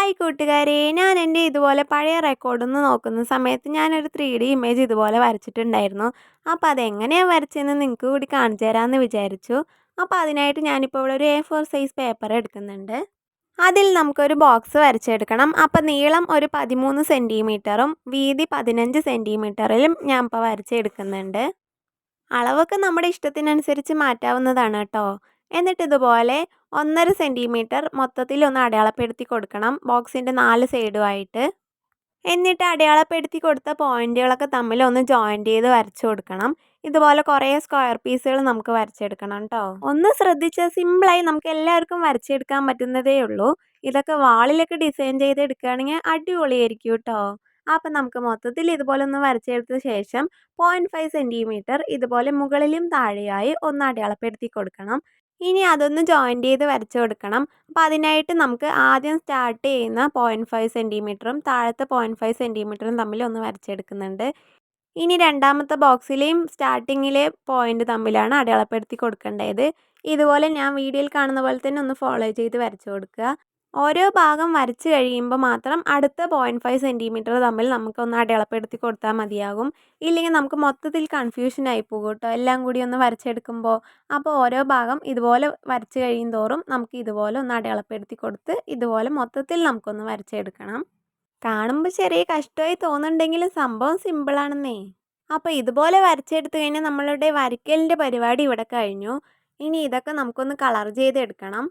Hi കൂട്ടുകാരെ ഞാൻ എന്റെ ഇതുപോലെ പഴയ റെക്കോർഡൊന്ന് നോക്കുന്ന സമയത്ത് ഞാനൊരു ത്രീ ഡി ഇമേജ് ഇതുപോലെ വരച്ചിട്ടുണ്ടായിരുന്നു. അപ്പോൾ അതെങ്ങനെയാണ് വരച്ചതെന്ന് നിങ്ങൾക്ക് കൂടി കാണിച്ചു തരാമെന്ന് വിചാരിച്ചു. അപ്പോൾ അതിനായിട്ട് ഞാനിപ്പോൾ ഇവിടെ ഒരു എ ഫോർ സൈസ് പേപ്പർ എടുക്കുന്നുണ്ട്. അതിൽ നമുക്കൊരു ബോക്സ് വരച്ചെടുക്കണം. അപ്പോൾ നീളം ഒരു പതിമൂന്ന് സെന്റിമീറ്ററും വീതി പതിനഞ്ച് സെന്റിമീറ്ററിലും ഞാൻ ഇപ്പോൾ വരച്ചെടുക്കുന്നുണ്ട്. അളവൊക്കെ നമ്മുടെ ഇഷ്ടത്തിനനുസരിച്ച് മാറ്റാവുന്നതാണ് കേട്ടോ. എന്നിട്ട് ഇതുപോലെ ഒന്നര സെന്റിമീറ്റർ മൊത്തത്തിൽ ഒന്ന് അടയാളപ്പെടുത്തി കൊടുക്കണം. ബോക്സിന്റെ നാല് സൈഡുമായിട്ട് എന്നിട്ട് അടയാളപ്പെടുത്തി കൊടുത്ത പോയിന്റുകളൊക്കെ തമ്മിൽ ഒന്ന് ജോയിന്റ് ചെയ്ത് വരച്ചു കൊടുക്കണം. ഇതുപോലെ കുറേ സ്ക്വയർ പീസുകൾ നമുക്ക് വരച്ചെടുക്കണം കേട്ടോ ഒന്ന് ശ്രദ്ധിച്ച് സിമ്പിളായി നമുക്ക് എല്ലാവർക്കും വരച്ചെടുക്കാൻ പറ്റുന്നതേ ഉള്ളൂ. ഇതൊക്കെ വാളിലൊക്കെ ഡിസൈൻ ചെയ്ത് എടുക്കുകയാണെങ്കിൽ അടിപൊളിയായിരിക്കും കേട്ടോ അപ്പം നമുക്ക് മൊത്തത്തിൽ ഇതുപോലെ ഒന്ന് വരച്ചെടുത്ത ശേഷം പോയിന്റ് ഫൈവ് സെന്റിമീറ്റർ ഇതുപോലെ മുകളിലും താഴെയായി ഒന്ന് അടയാളപ്പെടുത്തി കൊടുക്കണം. ഇനി അതൊന്ന് ജോയിന്റ് ചെയ്ത് വരച്ചു കൊടുക്കണം. അപ്പോൾ അതിനായിട്ട് നമുക്ക് ആദ്യം സ്റ്റാർട്ട് ചെയ്യുന്ന പോയിന്റ് ഫൈവ് സെന്റിമീറ്ററും താഴത്തെ പോയിന്റ് ഫൈവ് സെന്റിമീറ്ററും തമ്മിൽ ഒന്ന് വരച്ചെടുക്കുന്നുണ്ട്. ഇനി രണ്ടാമത്തെ ബോക്സിലെയും സ്റ്റാർട്ടിങ്ങിലെ പോയിന്റ് തമ്മിലാണ് അടയാളപ്പെടുത്തി കൊടുക്കേണ്ടത്. ഇതുപോലെ ഞാൻ വീഡിയോയിൽ കാണുന്ന പോലെ തന്നെ ഒന്ന് ഫോളോ ചെയ്ത് വരച്ചു കൊടുക്കുക. ഓരോ ഭാഗം വരച്ച് കഴിയുമ്പോൾ മാത്രം അടുത്ത പോയിന്റ് ഫൈവ് സെന്റിമീറ്റർ തമ്മിൽ നമുക്കൊന്ന് അടയാളപ്പെടുത്തി കൊടുത്താൽ മതിയാകും. ഇല്ലെങ്കിൽ നമുക്ക് മൊത്തത്തിൽ കൺഫ്യൂഷൻ ആയി പോകും കേട്ടോ എല്ലാം കൂടി ഒന്ന് വരച്ചെടുക്കുമ്പോൾ അപ്പോൾ ഓരോ ഭാഗം ഇതുപോലെ വരച്ച് കഴിയും തോറും നമുക്ക് ഇതുപോലെ ഒന്ന് അടയാളപ്പെടുത്തി കൊടുത്ത് ഇതുപോലെ മൊത്തത്തിൽ നമുക്കൊന്ന് വരച്ചെടുക്കണം. കാണുമ്പോൾ ചെറിയ കഷ്ടമായി തോന്നുന്നുണ്ടെങ്കിലും സംഭവം സിമ്പിളാണെന്നേ അപ്പോൾ ഇതുപോലെ വരച്ചെടുത്ത് കഴിഞ്ഞാൽ നമ്മളുടെ വരയ്ക്കലിന്റെ പരിപാടി ഇവിടെ കഴിഞ്ഞു. ഇനി ഇതൊക്കെ നമുക്കൊന്ന് കളർ ചെയ്തെടുക്കണം.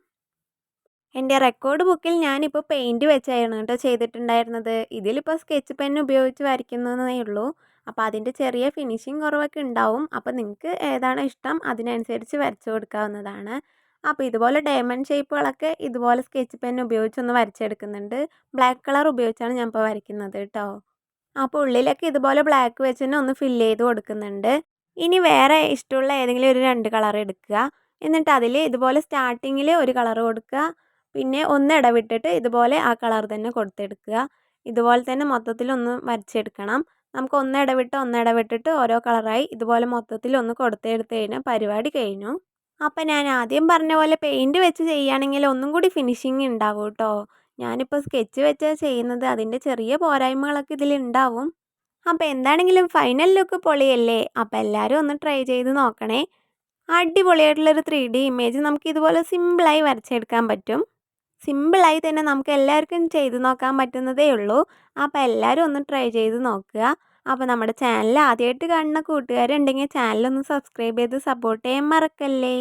എന്റെ റെക്കോർഡ് ബുക്കിൽ ഞാനിപ്പോൾ പെയിന്റ് വെച്ചായിരുന്നു കേട്ടോ ചെയ്തിട്ടുണ്ടായിരുന്നത്. ഇതിലിപ്പോൾ സ്കെച്ച് പെൻ ഉപയോഗിച്ച് വരയ്ക്കുന്നതേ ഉള്ളൂ. അപ്പോൾ അതിന്റെ ചെറിയ ഫിനിഷിങ് കുറവൊക്കെ ഉണ്ടാവും. അപ്പോൾ നിങ്ങൾക്ക് ഏതാണോ ഇഷ്ടം അതിനനുസരിച്ച് വരച്ചു കൊടുക്കാവുന്നതാണ്. അപ്പോൾ ഇതുപോലെ ഡയമണ്ട് ഷേപ്പുകളൊക്കെ ഇതുപോലെ സ്കെച്ച് പെൻ ഉപയോഗിച്ചൊന്ന് വരച്ചെടുക്കുന്നുണ്ട്. ബ്ലാക്ക് കളർ ഉപയോഗിച്ചാണ് ഞാൻ ഇപ്പോൾ വരയ്ക്കുന്നത് കേട്ടോ. അപ്പോൾ ഉള്ളിലൊക്കെ ഇതുപോലെ ബ്ലാക്ക് വെച്ച് തന്നെ ഒന്ന് ഫില്ല് ചെയ്ത് കൊടുക്കുന്നുണ്ട്. ഇനി വേറെ ഇഷ്ടമുള്ള ഏതെങ്കിലും ഒരു രണ്ട് കളർ എടുക്കുക. എന്നിട്ട് അതിൽ ഇതുപോലെ സ്റ്റാർട്ടിങ്ങിൽ ഒരു കളർ കൊടുക്കുക. പിന്നെ ഒന്ന് ഇടവിട്ടിട്ട് ഇതുപോലെ ആ കളർ തന്നെ കൊടുത്തെടുക്കുക. ഇതുപോലെ തന്നെ മൊത്തത്തിൽ ഒന്ന് വരച്ചെടുക്കണം. നമുക്ക് ഒന്ന് ഇടവിട്ട് ഒന്ന് ഇടവിട്ടിട്ട് ഓരോ കളറായി ഇതുപോലെ മൊത്തത്തിൽ ഒന്ന് കൊടുത്തെടുത്ത് കഴിഞ്ഞാൽ പരിപാടി കഴിഞ്ഞു. അപ്പം ഞാൻ ആദ്യം പറഞ്ഞ പോലെ പെയിന്റ് വെച്ച് ചെയ്യുകയാണെങ്കിൽ ഒന്നും കൂടി ഫിനിഷിങ് ഉണ്ടാവും കേട്ടോ ഞാനിപ്പോൾ സ്കെച്ച് വെച്ച് ചെയ്യുന്നത്. അതിന്റെ ചെറിയ പോരായ്മകളൊക്കെ ഇതിലുണ്ടാവും അപ്പോൾ എന്താണെങ്കിലും ഫൈനൽ ലുക്ക് പൊളിയല്ലേ? അപ്പോൾ എല്ലാവരും ഒന്ന് ട്രൈ ചെയ്ത് നോക്കണേ. അടിപൊളിയായിട്ടുള്ളൊരു ത്രീ ഡി ഇമേജ് നമുക്ക് ഇതുപോലെ സിമ്പിളായി വരച്ചെടുക്കാൻ പറ്റും. സിമ്പിളായി തന്നെ നമുക്ക് എല്ലാവർക്കും ചെയ്ത് നോക്കാൻ പറ്റുന്നതേ ഉള്ളൂ. അപ്പോൾ എല്ലാവരും ഒന്ന് ട്രൈ ചെയ്ത് നോക്കുക. അപ്പോൾ നമ്മുടെ ചാനൽ ആദ്യമായിട്ട് കാണുന്ന കൂട്ടുകാരുണ്ടെങ്കിൽ ചാനലൊന്ന് സബ്സ്ക്രൈബ് ചെയ്ത് സപ്പോർട്ട് ചെയ്യാൻ മറക്കല്ലേ.